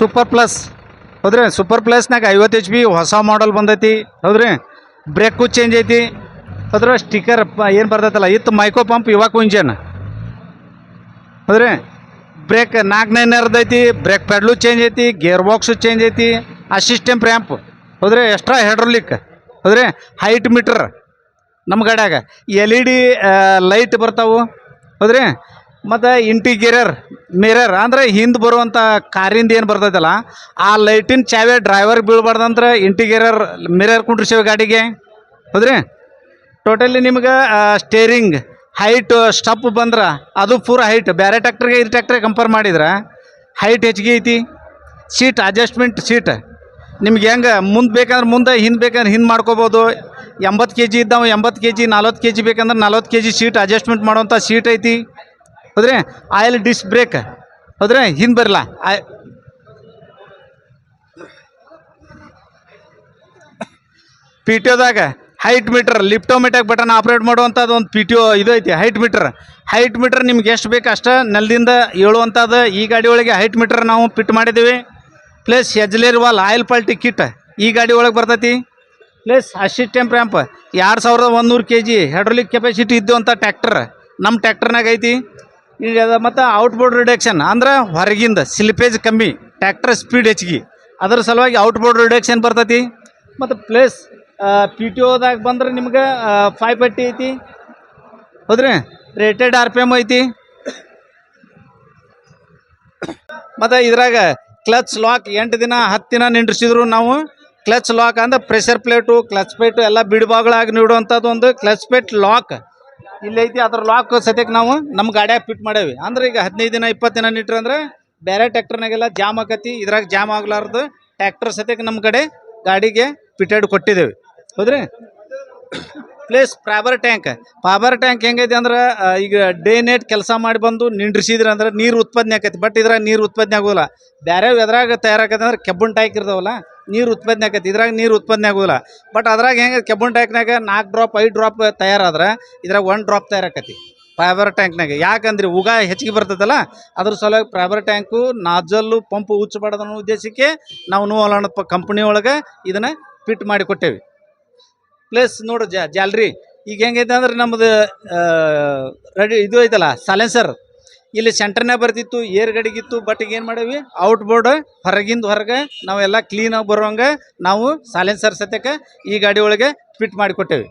Super plus ಹೌದ್ರಿ? Super ಪ್ಲಸ್ನಾಗ ಐವತ್ತು ಎಚ್ ಬಿ ಹೊಸ ಮಾಡಲ್ ಬಂದೈತಿ. ಹೌದ್ರಿ? ಬ್ರೇಕು ಚೇಂಜ್ ಐತಿ. ಅದ್ರ ಸ್ಟಿಕರ್ ಏನು ಬರ್ತೈತಲ್ಲ ಇತ್ತು ಮೈಕೋ ಪಂಪ್ ಇವಾಗ ಇಂಜನ್ ಹೌದ್ರಿ? ಬ್ರೇಕ್ ನಾಲ್ಕು ನೈನ್ ಐತಿ. ಬ್ರೇಕ್ ಪೆಡ್ಲು ಚೇಂಜ್ ಐತಿ. ಗೇರ್ ಬಾಕ್ಸು ಚೇಂಜ್ ಐತಿ. ಅಸಿಸ್ಟೆಂಟ್ ರ್ಯಾಂಪ್ ಹೌದ್ರಿ? ಎಕ್ಸ್ಟ್ರಾ ಹೈಡ್ರೋಲಿಕ್ ಹೌದ್ರಿ? ಹೈಟ್ ಮೀಟರ್ ನಮ್ಮ ಗಾಡ್ಯಾಗ ಎಲ್ ಇ ಡಿ ಲೈಟ್ ಬರ್ತಾವು. ಹೌದ್ರಿ? ಮತ್ತು ಇಂಟಿಗೇರರ್ ಮಿರರ್ ಅಂದ್ರೆ ಹಿಂದೆ ಬರುವಂಥ ಕಾರಿಂದ ಏನು ಬರ್ತೈತಲ್ಲ, ಆ ಲೈಟಿನ ಚಾವೆ ಡ್ರೈವರ್ಗೆ ಬೀಳ್ಬಾರ್ದಂದ್ರೆ ಇಂಟಿಗೇರರ್ ಮಿರರ್ ಕುಂಡ್ರಿಸೇವೆ ಗಾಡಿಗೆ. ಹೌದ್ರಿ? ಟೋಟಲಿ ನಿಮ್ಗೆ ಸ್ಟೇರಿಂಗ್ ಹೈಟ್ ಸ್ಟಪ್ ಬಂದ್ರೆ ಅದು ಪೂರ ಹೈಟ್ ಬೇರೆ ಟ್ಯಾಕ್ಟ್ರಿಗೆ ಇದು ಟ್ಯಾಕ್ಟ್ರಿಗೆ ಕಂಪೇರ್ ಮಾಡಿದ್ರೆ ಹೈಟ್ ಹೆಚ್ಚಿಗೆ ಐತಿ. ಸೀಟ್ ಅಡ್ಜಸ್ಟ್ಮೆಂಟ್ ಸೀಟ್ ನಿಮ್ಗೆ ಹೆಂಗೆ ಮುಂದೆ ಬೇಕಂದ್ರೆ ಮುಂದೆ, ಹಿಂದೆ ಬೇಕಂದ್ರೆ ಹಿಂದೆ ಮಾಡ್ಕೋಬೋದು. ಎಂಬತ್ತು ಕೆ ಜಿ ಇದ್ದಾವೆ, ಎಂಬತ್ತು ಕೆ ಜಿ ನಲ್ವತ್ತು ಕೆ ಜಿ ಬೇಕಂದ್ರೆ ನಲ್ವತ್ತು ಕೆ ಜಿ ಸೀಟ್ ಅಡ್ಜಸ್ಟ್ಮೆಂಟ್ ಮಾಡುವಂಥ ಸೀಟ್ ಐತಿ. ಹೌದ್ರಿ ಆಯಿಲ್ ಡಿಸ್ ಬ್ರೇಕ್. ಹೌದ್ರಿ ಹಿಂದೆ ಬರಲ್ಲ I P T ಒದಾಗ height meter liftomatic button operate ಮಾಡುವಂಥದ್ದು ಒಂದು ಪಿ ಟಿ ಒ ಇದು ಐತಿ ಹೈಟ್ ಮೀಟರ್ ಹೈಟ್ ಮೀಟರ್ ನಿಮ್ಗೆ ಎಷ್ಟು ಬೇಕು ಅಷ್ಟು ನೆಲದಿಂದ ಏಳುವಂಥದ್ದು ಈ ಗಾಡಿ ಒಳಗೆ ಹೈಟ್ ಮೀಟರ್ ನಾವು ಫಿಟ್ ಮಾಡಿದ್ದೀವಿ. ಪ್ಲಸ್ ಎಜ್ಲೇರ್ ವಾಲ್ ಆಯಿಲ್ ಪಾಲ್ಟಿ ಕಿಟ್ ಈ ಗಾಡಿ ಒಳಗೆ ಬರ್ತೈತಿ. ಪ್ಲಸ್ ಅಸಿಸ್ಟೆಂಟ್ ರ್ಯಾಂಪ್ ಎರಡು ಸಾವಿರದ ಒಂದೂರು ಕೆ ಜಿ ಹೈಡ್ರೋಲಿಕ್ ಕೆಪಾಸಿಟಿ ಇದ್ದುವಂಥ ಟ್ಯಾಕ್ಟರ್ ನಮ್ಮ ಟ್ಯಾಕ್ಟರ್ನಾಗ ಐತಿ. ಈಗ ಮತ್ತು ಔಟ್ಬೋರ್ಡ್ ರಿಡಕ್ಷನ್ ಅಂದ್ರೆ ಹೊರಗಿಂದ ಸ್ಲಿಪೇಜ್ ಕಮ್ಮಿ ಟ್ಯಾಕ್ಟರ್ ಸ್ಪೀಡ್ ಹೆಚ್ಚಿಗೆ. ಅದರ ಸಲುವಾಗಿ ಔಟ್ಬೋರ್ಡ್ ರಿಡಕ್ಷನ್ ಬರ್ತೈತಿ. ಮತ್ತು ಪ್ಲಸ್ ಪಿ ಟಿ ಓದಾಗ ಬಂದ್ರೆ ನಿಮ್ಗೆ ಫೈವ್ ಪಟ್ಟಿ ಐತಿ. ಹೌದ್ರಿ? ರೇಟೆಡ್ ಆರ್ ಪಿ ಎಂ ಐತಿ. ಮತ್ತು ಇದ್ರಾಗ ಕ್ಲಚ್ ಲಾಕ್ ಎಂಟು ದಿನ, ಹತ್ತು ದಿನ ನಿಂದ್ರಿಸಿದ್ರು ನಾವು. ಕ್ಲಚ್ ಲಾಕ್ ಅಂದ್ರೆ ಪ್ರೆಷರ್ ಪ್ಲೇಟು ಕ್ಲಚ್ ಪ್ಲೇಟು ಎಲ್ಲ ಬಿಡುಭಾಗಗಳಾಗಿ ನೀಡುವಂಥದ್ದು ಒಂದು ಕ್ಲಚ್ ಪ್ಲೇಟ್ ಲಾಕ್ ಇಲ್ಲಿ ಐತಿ, ಅದ್ರ ಲಾಕ್ ಸದ್ಯಕ್ಕೆ ನಾವು ನಮ್ಮ ಗಾಡ್ಯಾಗ ಫಿಟ್ ಮಾಡೇವಿ. ಅಂದ್ರೆ ಈಗ ಹದಿನೈದು ದಿನ, ಇಪ್ಪತ್ತು ದಿನ ನಿಟ್ರೆ ಅಂದ್ರೆ ಬೇರೆ ಟ್ಯಾಕ್ಟರ್ನಾಗೆಲ್ಲ ಜಾಮ್ ಆಕತಿ, ಇದ್ರಾಗ ಜಾಮ್ ಆಗ್ಲಾರ್ದು ಟ್ಯಾಕ್ಟರ್ ಸದ್ಯಕ್ಕೆ ನಮ್ಮ ಕಡೆ ಗಾಡಿಗೆ ಫಿಟೆಡ್ ಕೊಟ್ಟಿದ್ದೇವೆ ಹೌದ್ರಿ? ಪ್ಲೇಸ್ ಪ್ರಾಬರ್ ಟ್ಯಾಂಕ್ ಪಾಬರ್ ಟ್ಯಾಂಕ್ ಹೆಂಗೈತಿ ಅಂದ್ರೆ ಈಗ ಡೇ ನೈಟ್ ಕೆಲಸ ಮಾಡಿ ಬಂದು ನಿಂಡ್ರಿಸಿದ್ರೆ ಅಂದ್ರೆ ನೀರು ಉತ್ಪಾದನೆ ಆಕೈತಿ ಬಟ್ ಇದ್ರಾಗ ನೀರು ಉತ್ಪಾದನೆ ಆಗೋಲ್ಲ ಬೇರೆ ಎದ್ರಾಗ ತಯಾರಾಕೈತೆ ಅಂದ್ರೆ ಕೆಬ್ಬನ್ ಟ್ಯಾಂಕ್ ಇರ್ತಾವಲ್ಲ ನೀರು ಉತ್ಪಾದನೆ ಆಕೈತಿ. ಇದ್ರಾಗ ನೀರು ಉತ್ಪಾದನೆ ಆಗೋದಿಲ್ಲ. ಬಟ್ ಅದ್ರಾಗ ಹೆಂಗೆ ಕೆಬ್ಬನ್ ಟ್ಯಾಂಕ್ನಾಗ ನಾಲ್ಕು ಡ್ರಾಪ್ ಐದು ಡ್ರಾಪ್ ತಯಾರಾದ್ರೆ ಇದ್ರಾಗ ಒನ್ ಡ್ರಾಪ್ ತಯಾರಾಕತಿ ಫೈಬರ್ ಟ್ಯಾಂಕ್ನಾಗ ಯಾಕಂದ್ರೆ ಉಗ ಹೆಚ್ಚಿಗೆ ಬರ್ತೈತಲ್ಲ, ಅದ್ರ ಸಲುವಾಗಿ ಫೈಬರ್ ಟ್ಯಾಂಕು, ನಾಜಲ್ಲು, ಪಂಪ್ ಉಚ್ಚಬಾರ್ದು ಅನ್ನೋ ಉದ್ದೇಶಕ್ಕೆ ನಾವು ನೂವಲಣ ಕಂಪ್ನಿ ಒಳಗೆ ಇದನ್ನು ಫಿಟ್ ಮಾಡಿ ಕೊಟ್ಟೇವಿ. ಪ್ಲಸ್ ನೋಡು ಜಾಲ್ರಿ, ಈಗ ಹೆಂಗೈತೆ ಅಂದ್ರೆ ನಮ್ಮದು ರೆಡಿ ಇದು ಐತಲ್ಲ ಸೈಲೆನ್ಸರ್ ಇಲ್ಲಿ ಸೆಂಟರ್ನಾಗ ಬರ್ತಿತ್ತು ಏರ್ ಗಡಿಗಿತ್ತು ಬಟ್ ಈಗ ಏನು ಮಾಡೇವಿ? ಔಟ್ ಬೋರ್ಡ್ ಹೊರಗಿಂದ ಹೊರಗೆ ನಾವೆಲ್ಲ ಕ್ಲೀನಾಗಿ ಬರುವಂಗೆ ನಾವು ಸೈಲೆನ್ಸರ್ ಸತ್ಯಕ್ಕೆ ಈ ಗಾಡಿ ಒಳಗೆ ಫಿಟ್ ಮಾಡಿ ಕೊಟ್ಟೇವಿ